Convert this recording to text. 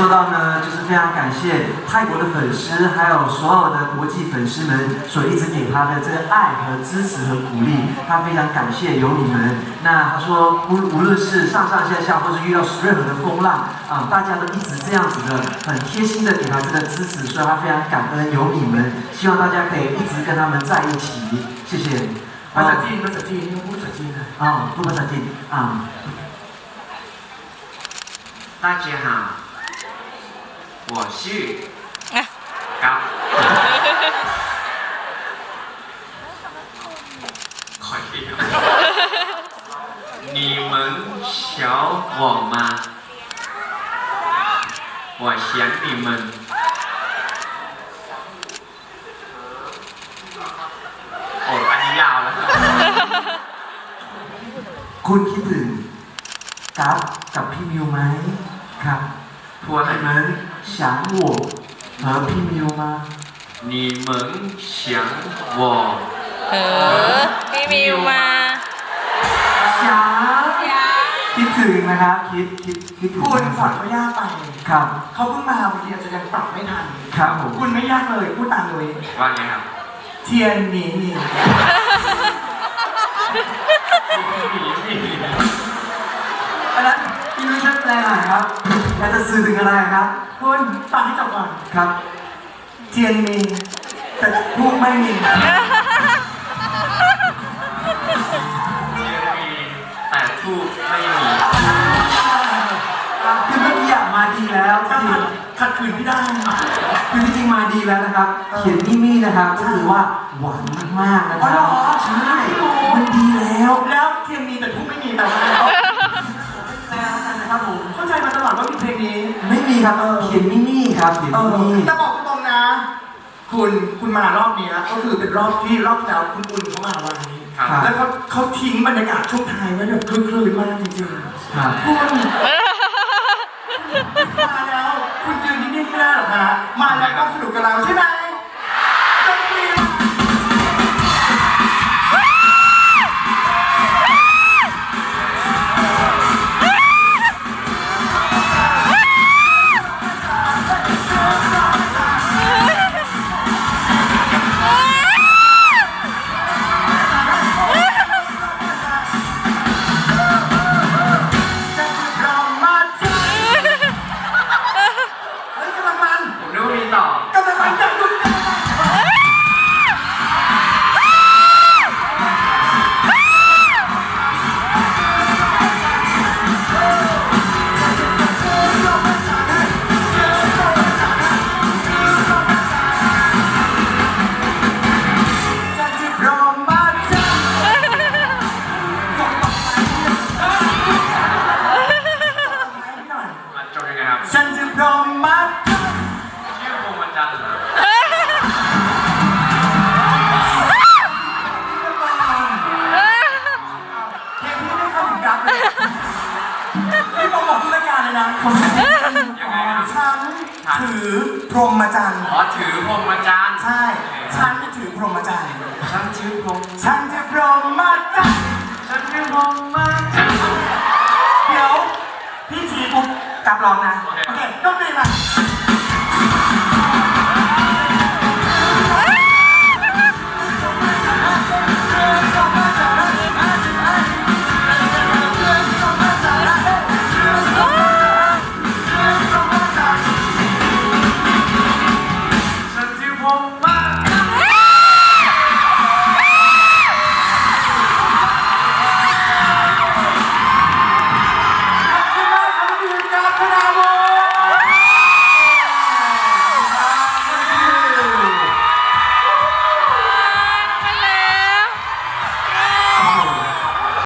说到呢，就是非常感谢泰国的粉丝，还有所有的国际粉丝们所一直给他的这个爱和支持和鼓励，他非常感谢有你们。那他说，无无论是上上下下，或是遇到任何的风浪啊，大家都一直这样子的很贴心的给他这个支持，所以他非常感恩有你们。希望大家可以一直跟他们在一起，谢谢。 ภาษาจีนภาษาจีนนี่พูดภาษาจีนนะ 啊，不不着急啊。大家好， 我是啊高。快点！你们想我吗？我想你们。โอ้อันนี้ยาวแล้ว คุณคิดถึงกัฟกับพี่มิวไหมครับ ทวนให้ 你 มัน 们想我和พี่มิว吗？你们想我 เออพี่มิวมา 想คิดถึงนะครับ คิดคิดคิดถึง คุณสอนเขายากไป ครับ เขาเพิ่งมาบางทีอาจจะยังปรับไม่ทัน ครับผม คุณไม่ยากเลยพูดตามเลย ว่าไงครับ เทียนหนีหนี อัน สื่อถึงอะไรครับ คุณฟังให้จบก่อน ครับเทียนมี แต่พูดไม่มีเทียนมีแต่ทูบไม่มีคือเมื่อกี้อะมาดีแล้วถ้าที่ขัดขัดขืนไม่ได้ คือจริงๆมาดีแล้วนะครับ เขียนมี่มี่นะครับ ก็คือว่าหวานมากๆนะคอ๋อรัเหรบอใช่ มันดีแล้ว แล้วเทียนมีแต่พูดไม่มีแต่ว่า ครับเขียนมี่มี่ครับเขียนเอมี่อมี่แต่บอกตรงๆนะ คุณคุณมารอบเนี้ยก็คือเป็นรอบที่รอบที่แล้วคุณอุ่นเขามาวันนี้ ครับ แล้วเขาเขาทิ้งบรรยากาศช่วงท้ายไว้แบบคลื่นๆมากจริงๆครับ คุณมาแล้ว คุณยืนนิ่งๆไม่ได้หรอกนะมาแล้วต้องสนุกกับเราใช่ไหม นี่โปรโมททุกรายการเลยนะยังไงครับฉันถือพรหมจรรย์อ๋อถือพรหมจารย์ใช่ฉันถือพรหมจรรย์ฉันถือพรหมฉันจะพรหมจรรย์ฉันถือพรหมจารย์เดี๋ยวพี่ชี้ปุ๊บกราฟร้องนะโอเคต้องดีมา